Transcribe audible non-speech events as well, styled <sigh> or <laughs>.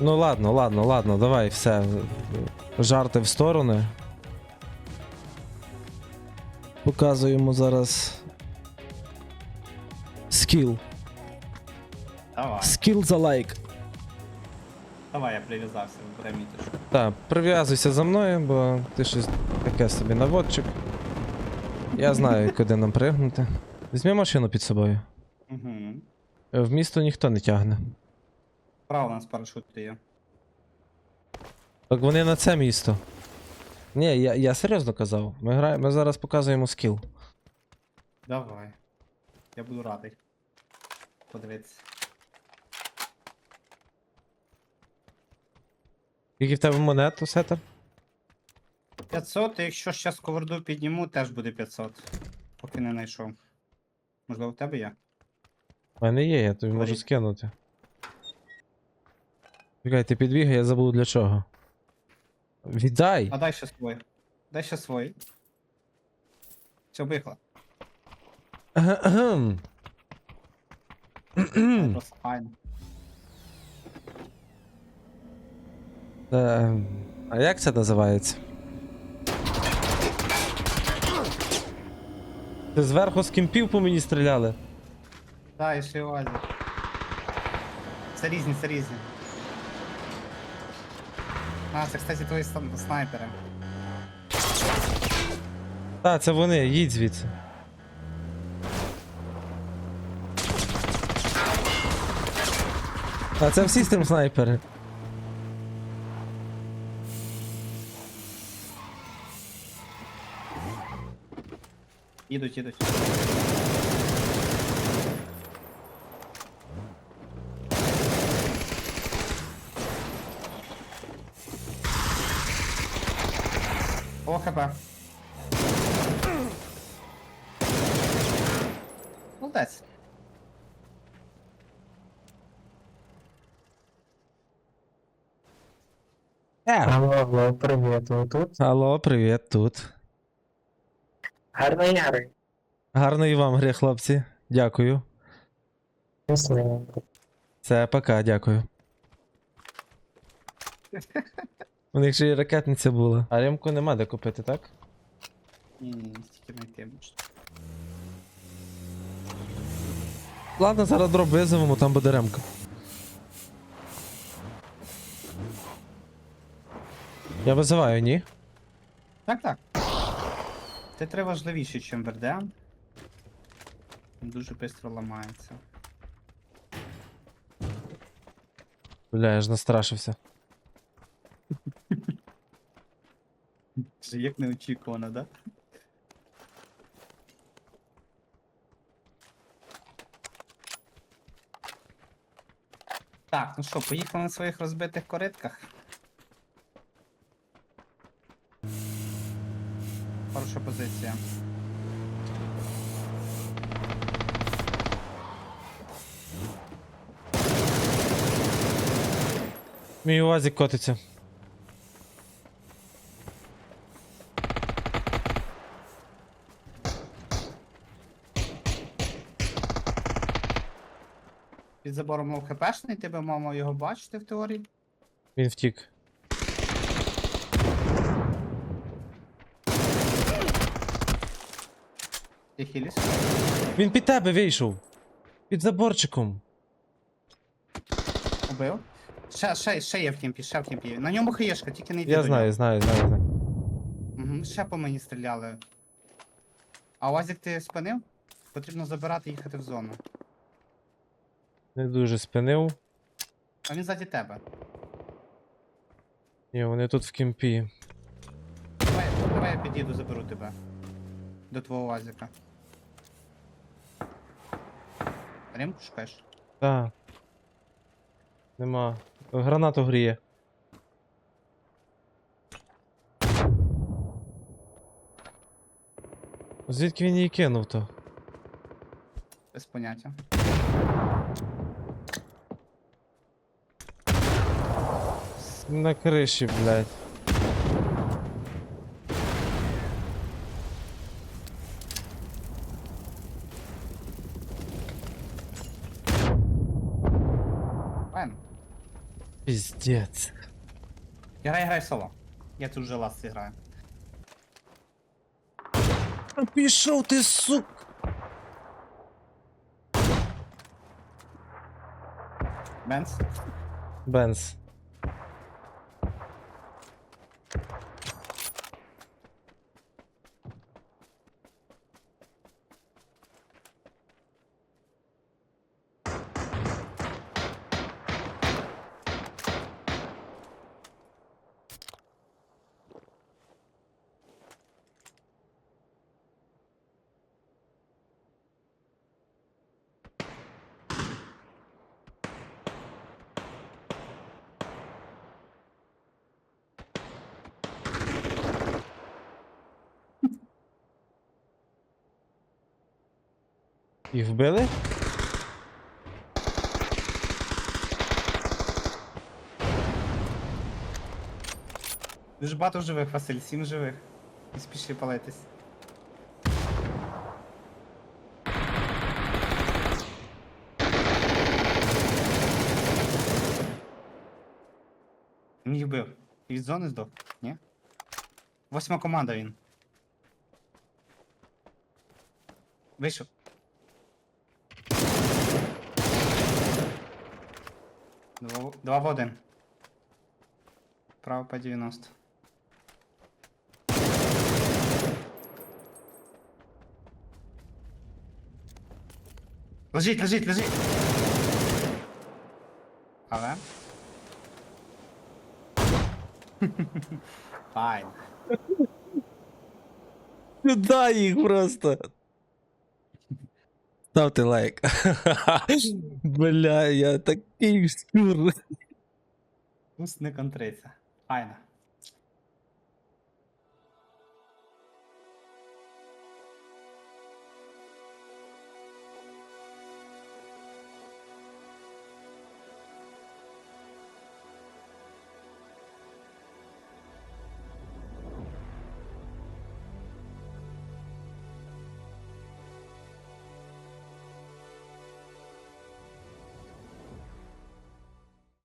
Ну ладно, ладно, ладно, давай, все. Жарти в сторони. Показуємо зараз. Скіл. Давай, Скіл за лайк. давай, я прив'язався, бере міточку. Так, прив'язуйся за мною, бо ти щось таке собі наводчик. Я знаю, куди нам пригнути. Візьми машину під собою. Угу. В місто ніхто не тягне. Право у нас парашути є. Так вони на це місто. Ні, я, я серйозно казав. Ми, граємо, ми зараз показуємо скіл. Давай. Я буду радий. Подивитися. Скільки в тебе монет, у сетер? 500, і якщо зараз коверду підніму, теж буде 500. Поки не знайшов. Можливо, в тебе є? У мене є, я тобі можу Говори. скинути. Чекай, ти підбігай, я забув для чого. Віддай! А дай ще свой. Дай ще свой. Все, вихла. Агем. Просто файно. Е, А як це називається? Ти зверху з кімпів по мені стріляли? Да, і ще й. Це різні, це різні. А, це, кстати, твої снайпери. Так, це вони, їдь звідси. А це всі стрім снайпери. Їдуть, їдуть. Хп. Молодець. Е. Алло, алло, привіт, ви тут? Алло, привіт, тут. Гарної гри. Гарної вам гри, хлопці. Дякую. Щасливо. Це пока, дякую. <laughs> У них же і ракетниця була. А ремку нема де купити, так? Ні, ні, ні, стільки знайти можна. Ладно, зараз дроб визовемо, там буде ремка. Я визиваю, ні? Так, так. Це три важливіші, ніж Верден. Він дуже швидко ламається. Бля, я ж настрашився. Це як неочікувано, да? Так, ну що, поїхали на своїх розбитих коритках. Хороша позиція. Мій УАЗик котиться. Під забором мов хпшний, ти би мав його бачити в теорії. Він втік. Ти хіліс. Він під тебе вийшов. Під заборчиком. Убив. Ще, ще, ще є в кімпі, ще в кімпі. На ньому хаєшка, тільки не йди Я до знаю, знаю, знаю, знаю. Угу, ще по мені стріляли. А Уазик ти спинив? Потрібно забирати і їхати в зону. Не дуже спинив. А він ззаді тебе. Ні, вони тут в кімпі. Давай, давай я підійду, заберу тебе. До твого Уазика. Римку шукаєш? Так. Нема. Гранату гріє. Звідки він її кинув то? Без поняття. На криші, блядь. Файн. Піздець. Грай, грай соло. Я тут вже ласт граю. А Пішов ти, сук. Benz. Benz. І вбили? Дуже багато живих, Василь, сім живих. Не спіши палитись. Він їх бив. І від зони здох, ні? Восьма команда він. Вийшов. Два, два в. Право по 90. Лежить, лежить, лежить. Але. <laughs> Файн. Куда їх просто? Ставте лайк. <laughs> Бля, я такий щур. Пусть не контриться. Файно.